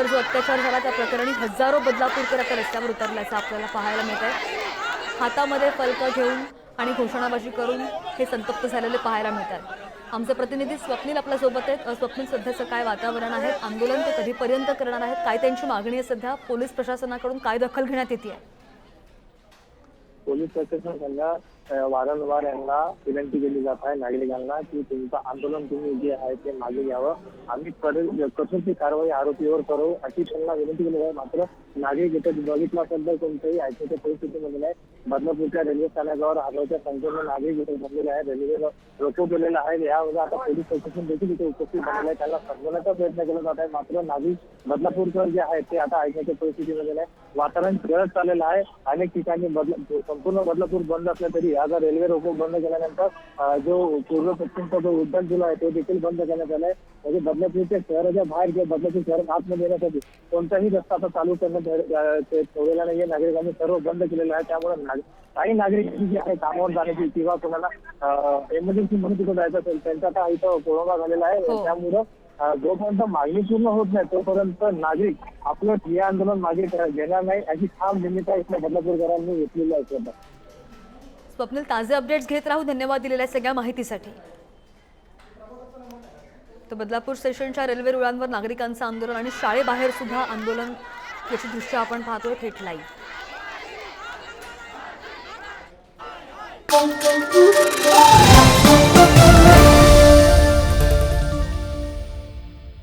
महिलेवर जो अत्याचार झाला त्या प्रकरणी हजारो बदलापूरकर आता रस्त्यावर उतरल्याचं आपल्याला पाहायला मिळत आहे हातामध्ये फलकं घेऊन आणि घोषणाबाजी करून हे संतप्त झालेले पाहायला मिळतात. आमचे प्रतिनिधी स्वप्नील आपल्यासोबत आहेत. स्वप्नील सध्याचं काय वातावरण आहे? आंदोलन ते कधीपर्यंत करणार आहेत? काय त्यांची मागणी आहे सध्या? पोलीस प्रशासनाकडून काय दखल घेण्यात येते आहे पोलीस प्रशासन अ, वारंवार यांना विनंती केली जात आहे नागरिकांना की तुमचं आंदोलन तुम्ही जे आहे ते मागे घ्यावं. आम्ही कठोर ती कारवाई आरोपीवर करू अशी त्यांना विनंती केली आहे. मात्र नागरिक इथे बघितला असेल तर कोणत्याही ऐकण्याच्या परिस्थितीमध्ये नाही. बदलापूरच्या रेल्वे स्थानकावर हजारच्या संख्येने नागरिक इथे जमलेले आहेत. रेल्वे रोको केलेलं आहे यावर आता पोलीस प्रशासन देखील इथे उपस्थित झालेलं आहे. त्यांना समजवण्याचा प्रयत्न केला जात आहे. मात्र नागरिक बदलापूरकर जे आहेत ते आता ऐकण्याच्या परिस्थितीमध्ये नाही वातावरण खेळत चाललेलं आहे. अनेक ठिकाणी बदला संपूर्ण बदलापूर बंद असलं तरी आता रेल्वे रोको बंद केल्यानंतर जो पूर्व पश्चिमचा जो उड्डाण पूल आहे तो देखील बंद करण्यात आला आहे म्हणजे बदलापूरच्या शहराच्या बाहेर किंवा बदलापूर शहरात आतमध्ये येण्यासाठी कोणताही रस्ता आता चालू करण्यात ठेवलेला नाहीये. नागरिकांनी सर्व बंद केलेलं आहे. त्यामुळे काही नागरिक जे आहे कामावर जाण्याची किंवा कोणाला एमर्जन्सी म्हणून तिथं जायचं असेल त्यांचा आता इथं कोरोना झालेला आहे. हो. त्यामुळं जोपर्यंत मागणी पूर्ण होत नाही तोपर्यंत नागरिक आपलं ठिय्या आंदोलन मागे घेणार नाही. अशी ठाम भूमिका इथल्या बदलापूरकरांनी घेतलेली आहे. स्वप्नील ताजे अपडेट्स घेत राहू. धन्यवाद दिलेल्या सगळ्या माहितीसाठी. तर बदलापूर स्टेशनच्या रेल्वे रुळांवर नागरिकांचं आंदोलन आणि शाळेबाहेर सुद्धा आंदोलन याची दृश्य आपण पाहतोय थेट लाईव्ह Música